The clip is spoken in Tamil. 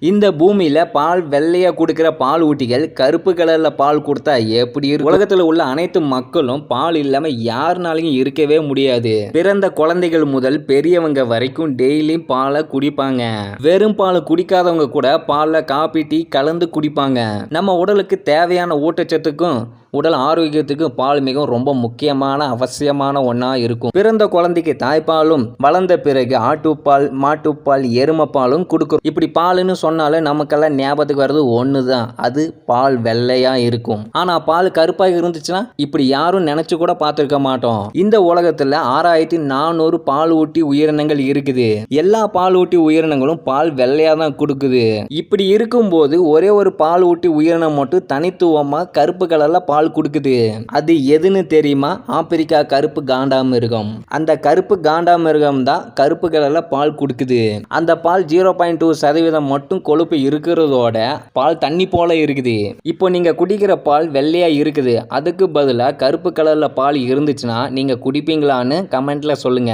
இந்த பூமியில பால் வெள்ளையா கொடுக்குற பால் ஊட்டிகள் கருப்பு கலர்ல பால் கொடுத்தா எப்படி இருக்கும்? உலகத்துல உள்ள அனைத்து மக்களும் பால் இல்லாம யாருனாலையும் இருக்கவே முடியாது. பிறந்த குழந்தைகள் முதல் பெரியவங்க வரைக்கும் டெய்லியும் பாலை குடிப்பாங்க. வெறும் பால் குடிக்காதவங்க கூட பால்ல காபி டீ கலந்து குடிப்பாங்க. நம்ம உடலுக்கு தேவையான ஊட்டச்சத்துக்கும் உடல் ஆரோக்கியத்துக்கும் பால் மிகவும் ரொம்ப முக்கியமான அவசியமான ஒன்றா இருக்கும். பிறந்த குழந்தைக்கு தாய்ப்பாலும் வளர்ந்த பிறகு ஆட்டுப்பால் மாட்டுப்பால் எருமைப்பாலும் கொடுக்கும். இப்படி பாலுன்னு சொன்னாலே நமக்கெல்லாம் ஞாபகத்துக்கு வர்றது ஒன்று தான் அது பால் வெள்ளையாக இருக்கும். ஆனால் பால் கருப்பாக இருந்துச்சுன்னா இப்படி யாரும் நினைச்சு கூட பார்த்துருக்க மாட்டோம். இந்த உலகத்தில் ஆறாயிரத்தி நானூறு பால் ஊட்டி உயிரினங்கள் இருக்குது. எல்லா பால் ஊட்டி உயிரினங்களும் பால் வெள்ளையாக தான் கொடுக்குது. இப்படி இருக்கும்போது ஒரே ஒரு பால் ஊட்டி உயிரினம் மட்டும் தனித்துவமாக கருப்பு கலரில் பால் பால் கொடுக்குது. அது எதுன்னு தெரியுமா? ஆப்பிரிக்கா கருப்பு காண்டாமிருகம் அந்த கருப்பு காண்டாமிருகம் தான் கருப்பு கலர்ல பால் கொடுக்குது. அந்த பால் ஜீரோ பாயிண்ட் டூ சதவீதம் மட்டும் கொழுப்பு இருக்கிறதோட பால் தண்ணி போல இருக்குது. இப்போ நீங்க குடிக்கிற பால் வெள்ளையா இருக்குது. அதுக்கு பதிலாக கருப்பு கலர்ல பால் இருந்துச்சுன்னா நீங்க குடிப்பீங்களான்னு கமெண்ட்ல சொல்லுங்க.